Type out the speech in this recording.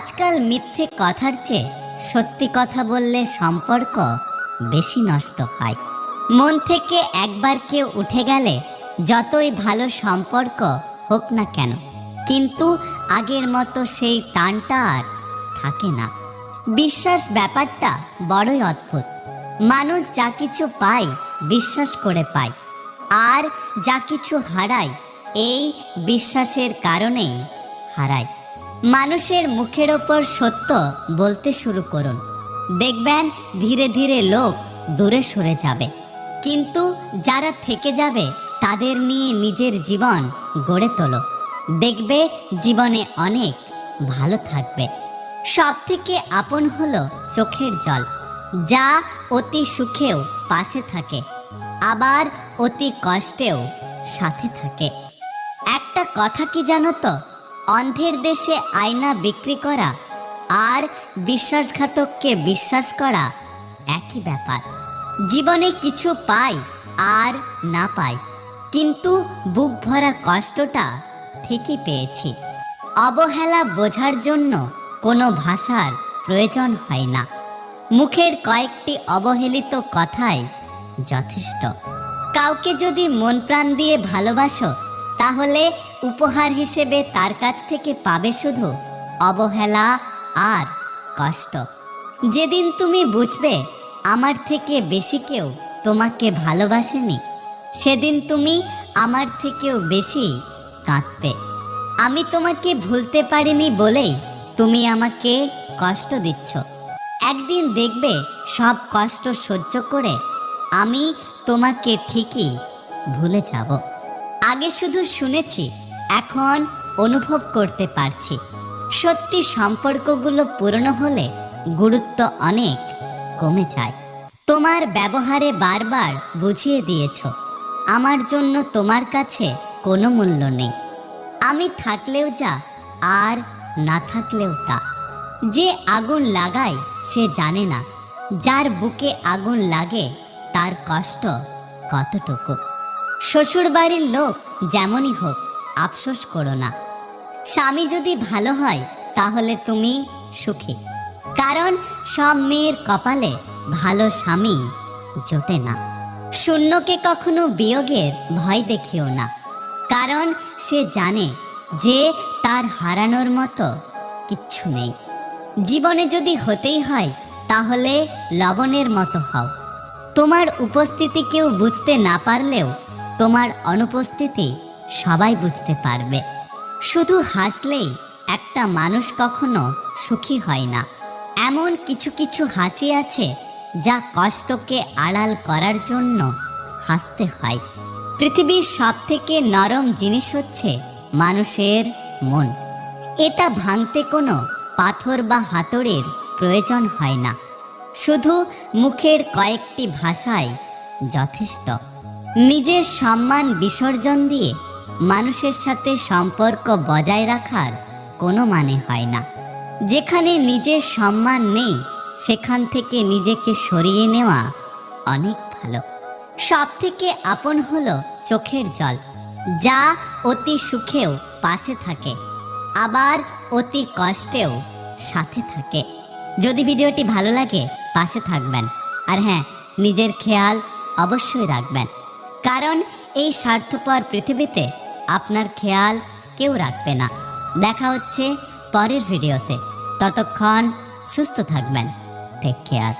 আজকাল মিথ্যে কথার চেয়ে সত্যি কথা বললে সম্পর্ক বেশি নষ্ট হয়। মন থেকে একবার কেউ উঠে গেলে যতই ভালো সম্পর্ক হোক না কেন, কিন্তু আগের মতো সেই টানটা আর থাকে না। বিশ্বাস ব্যাপারটা বড়ই অদ্ভুত। মানুষ যা কিছু পায় বিশ্বাস করে পায়, আর যা কিছু হারায় এই বিশ্বাসের কারণেই হারায়। মানুষের মুখের ওপর সত্য বলতে শুরু করুন। দেখবেন ধীরে ধীরে লোক দূরে সরে যাবে। কিন্তু যারা থেকে যাবে, তাদের নিয়ে নিজের জীবন গড়ে তোলো। দেখবে জীবনে অনেক ভালো থাকবে। সব থেকে আপন হলো চোখের জল, যা অতি সুখেও পাশে থাকে, আবার অতি কষ্টেও সাথে থাকে। একটা কথা কি জানো তো? অন্ধের দেশে আয়না বিক্রি করা আর বিশ্বাসঘাতককে বিশ্বাস করা একই ব্যাপার। জীবনে কিছু পাই আর না পাই, কিন্তু বুক ভরা কষ্টটা ঠিকই পেয়েছি। অবহেলা বোঝার জন্য কোনো ভাষার প্রয়োজন হয় না। মুখের কয়েকটি অবহেলিত কথাই যথেষ্ট। কাউকে যদি মন প্রাণ দিয়ে ভালোবাসো তাহলে উপহার হিসেবে তার কাছ থেকে পাবে শুধু অবহেলা আর কষ্ট। যেদিন তুমি বুঝবে আমার থেকে বেশি কেউ তোমাকে ভালোবাসেনি, সেদিন তুমি আমার থেকেও বেশি কাঁদবে। আমি তোমাকে ভুলতে পারিনি বলেই তুমি আমাকে কষ্ট দিচ্ছ। একদিন দেখবে সব কষ্ট সহ্য করে আমি তোমাকে ঠিকই ভুলে যাব। আগে শুধু শুনেছি, এখন অনুভব করতে পারছি। সত্যি সম্পর্কগুলো পুরনো হলে গুরুত্ব অনেক কমে যায়। তোমার ব্যবহারে বারবার বুঝিয়ে দিয়েছ, আমার জন্য তোমার কাছে কোনো মূল্য নেই। আমি থাকলেও যা, আর না থাকলেও তা। যে আগুন লাগায়, সে জানে না, যার বুকে আগুন লাগে, তার কষ্ট কতটুকু। শ্বশুর বাড়ির লোক যেমনই হোক, আফসোস করো না। স্বামী যদি ভালো হয়, তাহলে তুমি সুখী। কারণ সব মেয়ের কপালে ভালো স্বামী জোটে না। শূন্যকে কখনো বিয়োগের ভয় দেখিও না। কারণ সে জানে যে তার হারানোর মতো কিচ্ছু নেই। জীবনে যদি হতেই হয়, তাহলে লবণের মতো হও। তোমার উপস্থিতি কেউ বুঝতে না পারলেও তোমার অনুপস্থিতি সবাই বুঝতে পারবে। শুধু হাসলেই একটা মানুষ কখনো সুখী হয় না। এমন কিছু কিছু হাসি আছে যা কষ্টকে আড়াল করার জন্য হাসতে হয়। পৃথিবীর সব থেকে নরম জিনিস হচ্ছে মানুষের মন। এটা ভাঙতে কোনো পাথর বা হাতড়ের প্রয়োজন হয় না। শুধু মুখের কয়েকটি ভাষায় যথেষ্ট। নিজের সম্মান বিসর্জন দিয়ে মানুষের সাথে সম্পর্ক বজায় রাখার কোনো মানে হয় না। যেখানে নিজের সম্মান নেই, সেখান থেকে নিজেকে সরিয়ে নেওয়া অনেক ভালো। সব থেকে আপন হলো চোখের জল, যা অতি সুখেও পাশে থাকে, আবার অতি কষ্টেও সাথে থাকে। যদি ভিডিওটি ভালো লাগে, পাশে থাকবেন। আর হ্যাঁ নিজের খেয়াল অবশ্যই রাখবেন। কারণ এই স্বার্থপর পৃথিবীতে আপনার খেয়াল কেউ রাখবে না। দেখা হচ্ছে পরের ভিডিওতে। ততক্ষণ সুস্থ থাকবেন। Take care